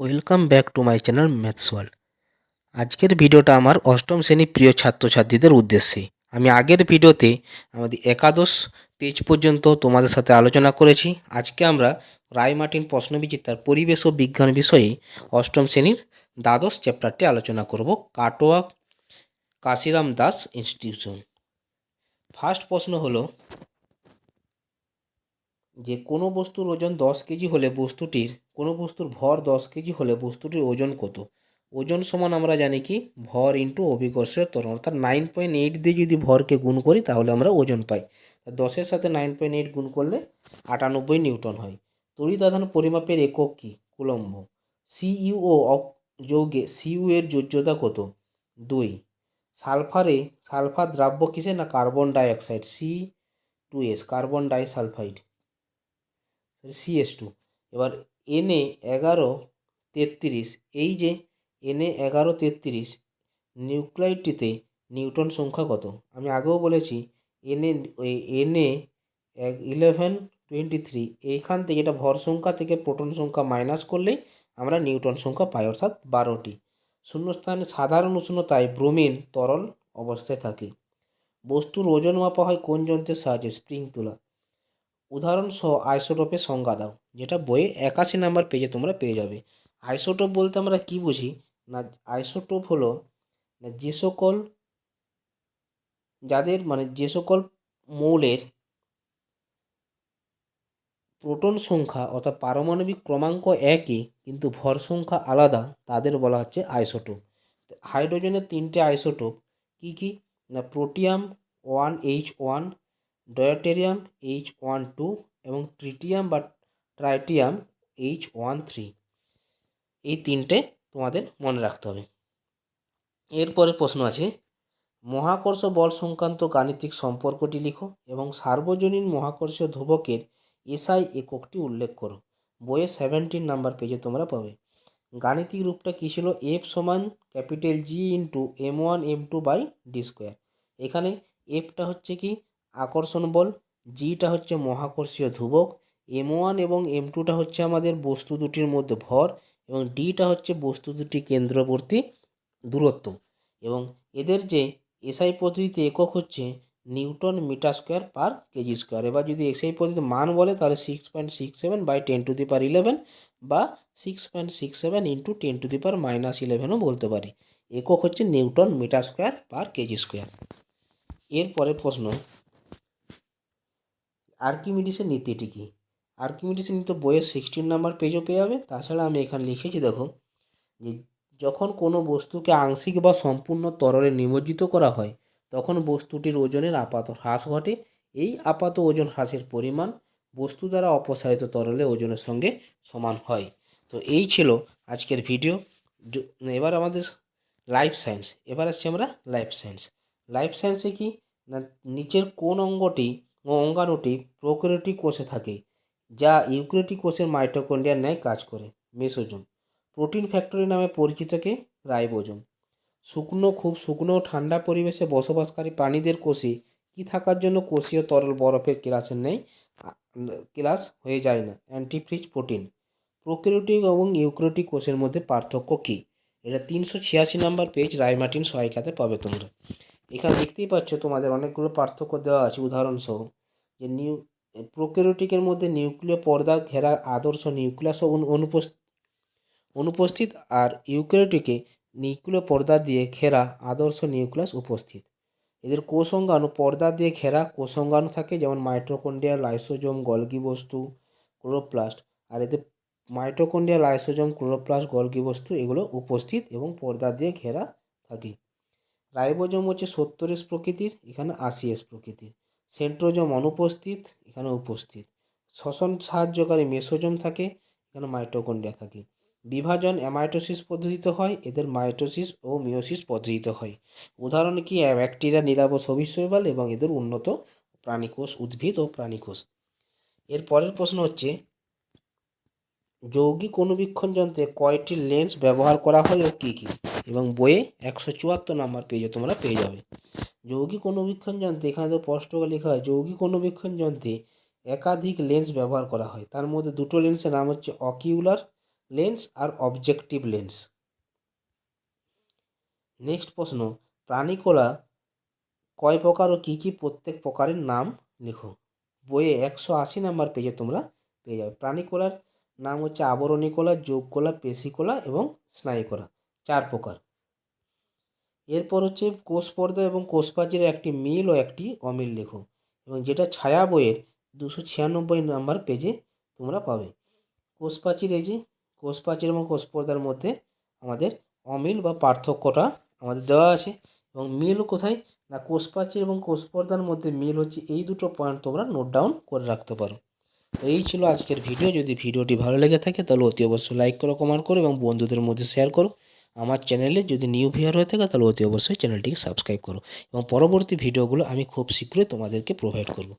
Welcome back to my channel maths world আজকের ভিডিওটা আমার অষ্টম শ্রেণির প্রিয় ছাত্রছাত্রীদের উদ্দেশ্যে। আমি আগের ভিডিওতে আমাদের একাদশ পেজ পর্যন্ত তোমাদের সাথে আলোচনা করেছি। আজকে আমরা রায়মার্টিন প্রশ্নবিচিত্রার পরিবেশ ও বিজ্ঞান বিষয়ে অষ্টম শ্রেণির দ্বাদশ চ্যাপ্টারটি আলোচনা করব, কাটোয়া কাশিরাম দাস ইনস্টিটিউশন ফার্স্ট প্রশ্ন হলো, যে কোনো বস্তুর ওজন দশ কেজি হলে বস্তুটির কোনো বস্তুর ভর দশ কেজি হলে বস্তুটির ওজন কত? ওজন সমান আমরা জানি কি? ভর ইন্টু অভিকর্ষের ত্বরণ। অর্থাৎ নাইন পয়েন্ট এইট দিয়ে যদি ভরকে গুণ করি, তাহলে আমরা ওজন পাই। দশের সাথে নাইন পয়েন্ট এইট গুণ করলে আটানব্বই নিউটন হয়। তড়িৎ আধান পরিমাপের একক কি? কুলম্ব। সিইউও অক যৌগে সিইউ এর যোজ্যতা কত? দুই। সালফারে, সালফার দ্রাব্য কিসে না carbon dioxide C two S carbon disulphide CS two এবার এনএ এগারো তেত্রিশ। এই যে এনএ এগারো তেত্রিশ নিউক্লাইডটিতে নিউটন সংখ্যা কত? আমি আগেও বলেছি NA NA eleven twenty three এইখান থেকে এটা ভর সংখ্যা থেকে প্রোটন সংখ্যা মাইনাস করলেই আমরা নিউটন সংখ্যা পাই, অর্থাৎ বারোটি। শূন্যস্থানে সাধারণ উষ্ণতায় ব্রোমিন তরল অবস্থায় থাকে। বস্তুর ওজন মাপা হয় কোন যন্ত্রের সাহায্যে? স্প্রিং তোলা। উদাহরণ সহ আইসোটোপের সংজ্ঞা দাও, যেটা বইয়ে একাশি নাম্বার পেজে তোমরা পেয়ে যাবে। আইসোটোপ বলতে আমরা কি বুঝি? না, আইসোটোপ হলো যে সকল যাদের মানে যে সকল মৌলের প্রোটন সংখ্যা অর্থাৎ পারমাণবিক ক্রমাঙ্ক একই, কিন্তু ভর সংখ্যা আলাদা, তাদের বলা হচ্ছে আইসোটোপ। হাইড্রোজেনের তিনটে আইসোটোপ, কি কি? না, protium one H one deuterium H one two এবং ট্রিটিয়াম বা ট্রাইটিয়াম এইচ ওয়ান থ্রি। এই তিনটে তোমাদের মনে রাখতে হবে। এরপরে প্রশ্ন আছে, মহাকর্ষ বল সংক্রান্ত গাণিতিক সম্পর্কটি লিখো এবং সার্বজনীন মহাকর্ষীয় ধ্রুবকের এসআই এককটি উল্লেখ করো। বইয়ে সেভেন্টিন নাম্বার পেজে তোমরা পাবে। গাণিতিক রূপটা কী ছিল? এফ সমান capital G into M one M two by D square এখানে এফটা হচ্ছে কি? আকর্ষণ বল জিটা হচ্ছে মহাকর্ষীয় ধ্রুবক এম ওয়ান এবং এম টুটা হচ্ছে আমাদের বস্তু দুটির মধ্যে ভর এবং ডিটা হচ্ছে বস্তু দুটি কেন্দ্রবর্তী দূরত্ব এবং এদের যে এসআই পদ্ধতিতে একক হচ্ছে newton metre square per kg square. এবার যদি এসআই পদ্ধতিতে মান বলে তাহলে six point six seven by ten to the power eleven বা six point six seven into ten to the power minus ইলেভেনও বলতে পারি। একক হচ্ছে newton metre square per kg square. এরপরে প্রশ্ন আর্কিমিডিসের নীতিটি কী? আর্কিমিডিসের নীতি বইয়ের সিক্সটিন নাম্বার পেজও পেয়ে যাবে। তাছাড়া আমি এখানে লিখেছি, দেখো, যে যখন কোনো বস্তুকে আংশিক বা সম্পূর্ণ তরলে নিমজ্জিত করা হয়, তখন বস্তুটির ওজনের আপাত হ্রাস ঘটে। এই আপাত ওজন হ্রাসের পরিমাণ বস্তু দ্বারা অপসারিত তরলে ওজনের সঙ্গে সমান হয়। তো এই ছিল আজকের ভিডিও। এবার আমাদের লাইফ সায়েন্স এবার আসছি আমরা লাইফ সায়েন্স লাইফ সায়েন্সে কি? না, নিচের কোন অঙ্গটি অঙ্গাণুটি প্রোক্রিয়াটিক কোষে থাকে, যা ইউক্রিয়াটিক কোষের মাইটোকন্ড্রিয়ার ন্যায় কাজ করে, মেসোজোম। প্রোটিন ফ্যাক্টরি নামে পরিচিতকে রাইবোজোম। শুকনো, খুব শুকনো ঠান্ডা পরিবেশে বসবাসকারী প্রাণীদের কোষে কি থাকার জন্য কোষীয় তরল বরফের ক্লাসের নেই ক্লাস হয়ে যায় না? Antifreeze protein. প্রোক্রিয়াটিক এবং ইউক্রিয়াটিক কোষের মধ্যে পার্থক্য কী? এটা তিনশো ছিয়াশি নাম্বার পেজ রায়মার্টিন সহায়িকাতে পাবে তোমরা। এখানে দেখতেই পাচ্ছ তোমাদের অনেকগুলো পার্থক্য দেওয়া আছে, উদাহরণসহ। যে নিউ প্রোক্যারিওটিকের মধ্যে নিউক্লিয় পর্দা ঘেরা আদর্শ নিউক্লিয়াস অনুপস্থিত আর ইউক্যারিওটিকে নিউক্লিয় পর্দা দিয়ে ঘেরা আদর্শ নিউক্লিয়াস উপস্থিত। এদের কোষ অঙ্গাণু পর্দা দিয়ে ঘেরা কোষ অঙ্গাণু থাকে, যেমন মাইটোকন্ড্রিয়া, লাইসোজোম, গলগি বস্তু, ক্লোরোপ্লাস্ট। আর এদের মাইটোকন্ড্রিয়া, লাইসোজম, ক্লোরোপ্লাস্ট, গলগি বস্তু এগুলো উপস্থিত এবং পর্দা দিয়ে ঘেরা থাকে। রাইবোজোম হচ্ছে সত্তর এস প্রকৃতির, এখানে আশি এস প্রকৃতির। সেন্ট্রোজোম অনুপস্থিত, এখানে উপস্থিত। শ্বসন সাহায্যকারী মেসোজোম থাকে, এখানে মাইটোকন্ড্রিয়া থাকে। বিভাজন অ্যামাইটোসিস পদ্ধতিতে হয়, এদের মাইটোসিস ও মিওসিস পদ্ধতিতে হয়। উদাহরণ কি ব্যাকটেরিয়া নিরাবস অভিশৈবাল এবং এদের উন্নত প্রাণীকোষ, উদ্ভিদ ও প্রাণীকোষ? এর পরের প্রশ্ন হচ্ছে, যৌগিক অনুবীক্ষণ যন্ত্রে কয়টি লেন্স ব্যবহার করা হয় ও কী কী? এবং বইয়ে একশো চুয়াত্তর নম্বর পেজে তোমরা পেয়ে যাবে। যৌগিক অনুবীক্ষণ যন্ত্রে, এখানে তো স্পষ্ট করে লেখা হয়, যৌগিক অনুবীক্ষণ যন্ত্রে একাধিক লেন্স ব্যবহার করা হয়। তার মধ্যে দুটো লেন্সের নাম হচ্ছে অকিউলার লেন্স আর অবজেক্টিভ লেন্স নেক্সট প্রশ্ন, প্রাণীকলা কয় প্রকার ও কী কী প্রত্যেক প্রকারের নাম লেখো? বইয়ে একশো আশি নাম্বার পেজে তোমরা পেয়ে যাবে। প্রাণীকলার নাম হচ্ছে আবরণী কলা যোগ কলা এবং স্নায়ুকলা। চার প্রকার। এরপর হচ্ছে কোষ পর্দা এবং কোষ প্রাচীরের একটি মিল ও একটি অমিল লেখো। এবং যেটা ছায়া বইয়ের দুশো ছিয়ানব্বই নাম্বার পেজে তোমরা পাবে। কোষ প্রাচীর এই যে, কোষ প্রাচীর এবং কোষপর্দার মধ্যে আমাদের অমিল বা পার্থক্যটা আমাদের দেওয়া আছে। এবং মিল কোথায়? না, কোষ প্রাচীর এবং কোষপর্দার মধ্যে মিল হচ্ছে এই দুটো পয়েন্ট তোমরা নোট ডাউন করে রাখতে পারো। তো এই ছিল আজকের ভিডিও যদি ভিডিওটি ভালো লেগে থাকে তাহলে অতি অবশ্যই লাইক করো কমেন্ট করো এবং বন্ধুদের মধ্যে শেয়ার করো। আমার চ্যানেলে যদি নিউ ভিউয়ার হয়ে থাকে, তাহলে অতি অবশ্যই চ্যানেলটিকে সাবস্ক্রাইব করো এবং পরবর্তী ভিডিওগুলো আমি খুব শীঘ্রই তোমাদেরকে প্রোভাইড করব।